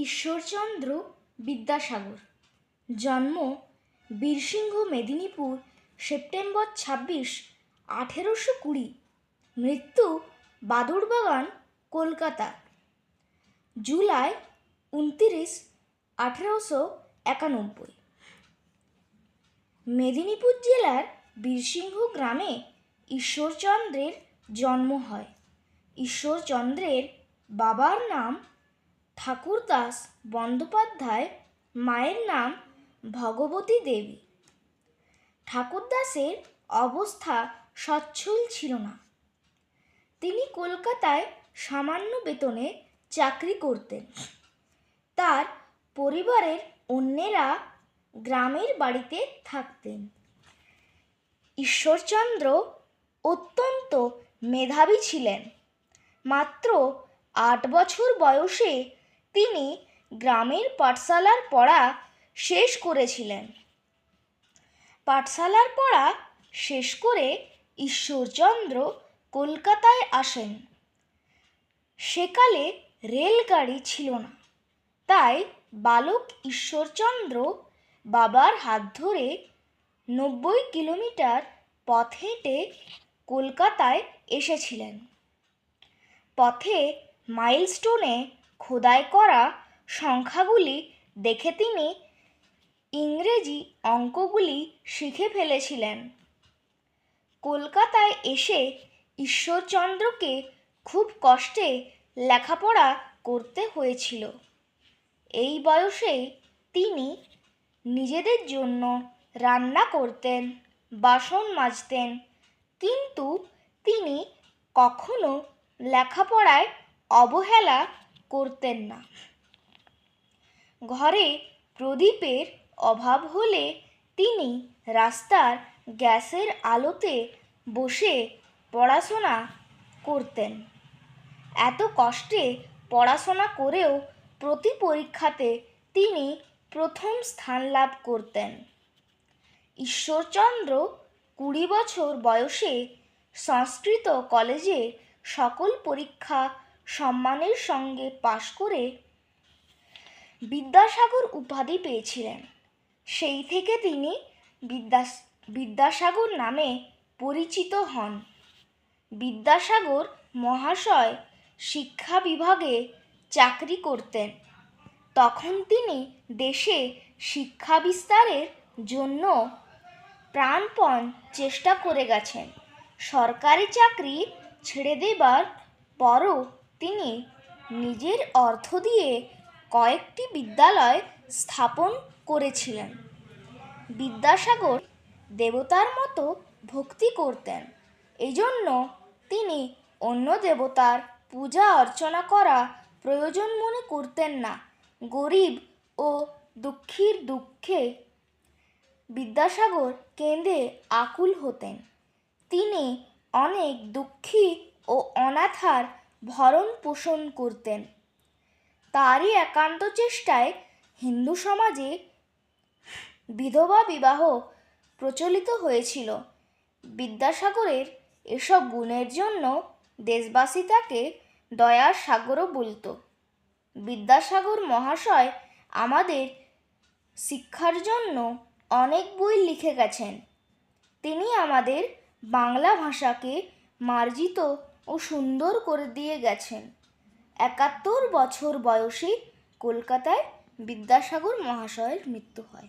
ঈশ্বরচন্দ্র বিদ্যাসাগর। জন্ম বীরসিংহ, মেদিনীপুর, সেপ্টেম্বর ছাব্বিশ, আঠেরোশো কুড়ি। মৃত্যু বাদুড়বাগান, কলকাতা। জুলাই উনতিরিশ, আঠেরোশো একানব্বই। মেদিনীপুর জেলার বীরসিংহ গ্রামে ঈশ্বরচন্দ্রের জন্ম হয়। ঈশ্বরচন্দ্রের বাবার নাম ঠাকুরদাস বন্দ্যোপাধ্যায় মায়ের নাম ভগবতী দেবী। ঠাকুরদাসের অবস্থা সচ্ছল ছিল না। তিনি কলকাতায় সামান্য বেতনে চাকরি করতেন। তার পরিবারের অন্যেরা গ্রামের বাড়িতে থাকতেন। ঈশ্বরচন্দ্র অত্যন্ত মেধাবী ছিলেন। মাত্র আট বছর বয়সে তিনি গ্রামের পাঠশালার পড়া শেষ করেছিলেন। পাঠশালার পড়া শেষ করে ঈশ্বরচন্দ্র কলকাতায় আসেন। সেকালে রেলগাড়ি ছিল না। তাই বালক ঈশ্বরচন্দ্র বাবার হাত ধরে নব্বই কিলোমিটার পথ হেঁটে কলকাতায় এসেছিলেন। পথে মাইলস্টোনে খোদাই করা সংখ্যাগুলি দেখে তিনি ইংরেজি অঙ্কগুলি শিখে ফেলেছিলেন। কলকাতায় এসে ঈশ্বরচন্দ্রকে খুব কষ্টে লেখাপড়া করতে হয়েছিল। এই বয়সেই তিনি নিজেদের জন্য রান্না করতেন, বাসন মাজতেন, কিন্তু তিনি কখনো লেখাপড়ায় অবহেলা করতেন না। ঘরে প্রদীপের অভাব হলে তিনি রাস্তার গ্যাসের আলোতে বসে পড়াশোনা করতেন। এত কষ্টে পড়াশোনা করেও প্রতি পরীক্ষাতে তিনি প্রথম স্থান লাভ করতেন। ঈশ্বরচন্দ্র কুড়ি বছর বয়সে সংস্কৃত কলেজে সকল পরীক্ষা সম্মানের সঙ্গে পাশ করে বিদ্যাসাগর উপাধি পেয়েছিলেন। সেই থেকে তিনি বিদ্যাস বিদ্যাসাগর নামে পরিচিত হন। বিদ্যাসাগর মহাশয় শিক্ষা বিভাগে চাকরি করতেন। তখন তিনি দেশে শিক্ষা বিস্তারের জন্য প্রাণপণ চেষ্টা করে গেছেন। সরকারি চাকরি ছেড়ে দেবার পরও তিনি নিজের অর্থ দিয়ে কয়েকটি বিদ্যালয় স্থাপন করেছিলেন। বিদ্যাসাগর দেবতার মতো ভক্তি করতেন। এজন্য তিনি অন্য দেবতার পূজা অর্চনা করা প্রয়োজন মনে করতেন না। গরিব ও দুঃখীর দুঃখে বিদ্যাসাগর কেঁদে আকুল হতেন। তিনি অনেক দুঃখী ও অনাথার ভরণ পোষণ করতেন। তারই একান্ত চেষ্টায় হিন্দু সমাজে বিধবা বিবাহ প্রচলিত হয়েছিল। বিদ্যাসাগরের এসব গুণের জন্য দেশবাসী তাকে দয়ার সাগরও বলতো। বিদ্যাসাগর মহাশয় আমাদের শিক্ষার জন্য অনেক বই লিখে গেছেন। তিনি আমাদের বাংলা ভাষাকে মার্জিত ও সুন্দর করে দিয়ে গেছেন। একাত্তর বছর বয়সে কলকাতায় বিদ্যাসাগর মহাশয়ের মৃত্যু হয়।